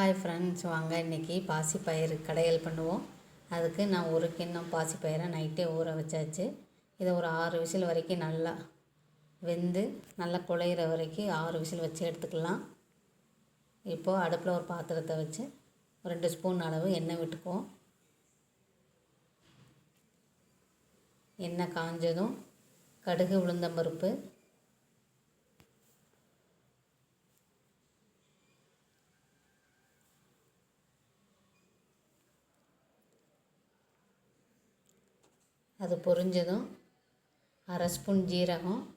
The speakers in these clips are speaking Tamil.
ஹாய் ஃப்ரெண்ட்ஸ் வாங்க இன்றைக்கி பாசிப்பயிறு கடையல் பண்ணுவோம். அதுக்கு நான் ஒரு கிண்ணம் பாசிப்பயிரை நைட்டே ஊற வச்சாச்சு. இதை ஒரு ஆறு விசில் வரைக்கும் நல்லா வெந்து நல்லா குழையிற வரைக்கும் ஆறு விசில் வச்சு எடுத்துக்கலாம். இப்போது அடுப்பில் ஒரு பாத்திரத்தை வச்சு ரெண்டு ஸ்பூன் அளவு எண்ணெய் விட்டுக்குவோம். எண்ணெய் காஞ்சதும் கடுகு உளுந்தம்பருப்பு அது பொரிஞ்சதும் அரை ஸ்பூன் ஜீரகம்.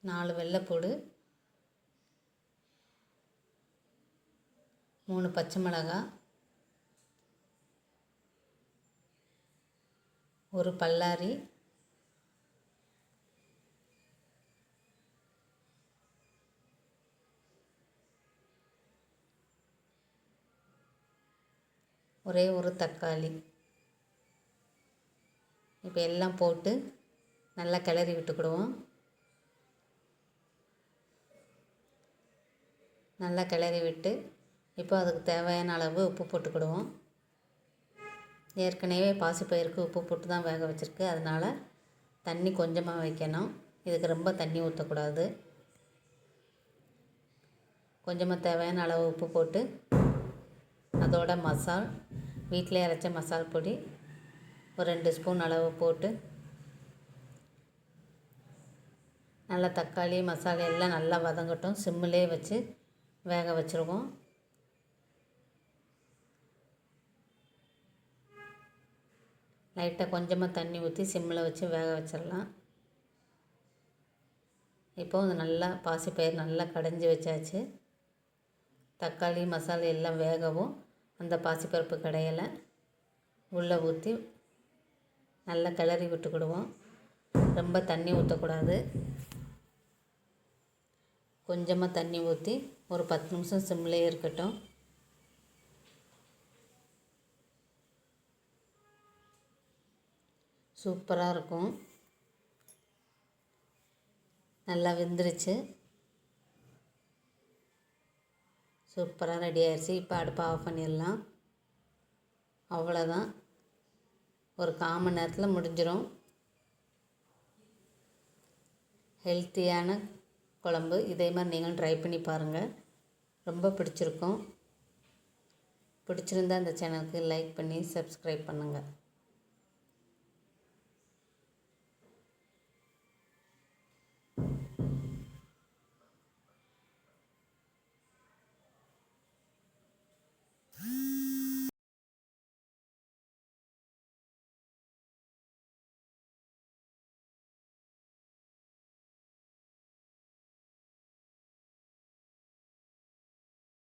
நாலு வெள்ளைப்பூடு. மூணு பச்சை மிளகாய் ஒரு பல்லாரி. ஒரே ஒரு தக்காளி. இப்போ எல்லாம் போட்டு நல்லா கிளறி விட்டுக்கிடுவோம். நல்லா கிளறி விட்டு இப்போ அதுக்கு தேவையான அளவு உப்பு போட்டுக்கிடுவோம். ஏற்கனவே பாசிப்பயிருக்கு உப்பு போட்டு தான் வேக வச்சுருக்கு. அதனால் தண்ணி கொஞ்சமாக வைக்கணும். இதுக்கு ரொம்ப தண்ணி ஊற்றக்கூடாது கொஞ்சமாக தேவையான அளவு உப்பு போட்டு அதோட மசால் வீட்டிலே அரைச்ச மசால் பொடி ஒரு ரெண்டு ஸ்பூன் அளவு போட்டு நல்லா தக்காளி மசாலா எல்லாம் நல்லா வதங்கட்டும். சிம்மிலே வச்சு வேக வச்சுருவோம். லைட்டாக கொஞ்சமாக தண்ணி ஊற்றி சிம்மில் வச்சு வேக வச்சிடலாம் இப்போது அது நல்லா பாசிப்பயிர் நல்லா கடைஞ்சி வச்சாச்சு. தக்காளி மசாலா எல்லாம் வேகவும் அந்த பாசிப்பருப்பு கடையில் உள்ளே ஊற்றி நல்லா கிளறி விட்டுக்கிடுவோம். ரொம்ப தண்ணி ஊற்றக்கூடாது கொஞ்சமாக தண்ணி ஊற்றி ஒரு பத்து நிமிஷம் சிம்லேயே இருக்கட்டும். சூப்பராக இருக்கும். நல்லா வெந்துருச்சு. சூப்பராக ரெடி ஆயிடுச்சு. இப்போ அடுப்பை ஆஃப் பண்ணிடலாம். அவ்வளோதான் ஒரு கால் மணி நேரத்தில் முடிஞ்சிடும் ஹெல்த்தியான குழம்பு. இதே மாதிரி நீங்களும் ட்ரை பண்ணி பாருங்கள் ரொம்ப பிடிச்சிருக்கும். பிடிச்சிருந்தா அந்த சேனலுக்கு லைக் பண்ணி சப்ஸ்கிரைப் பண்ணுங்கள்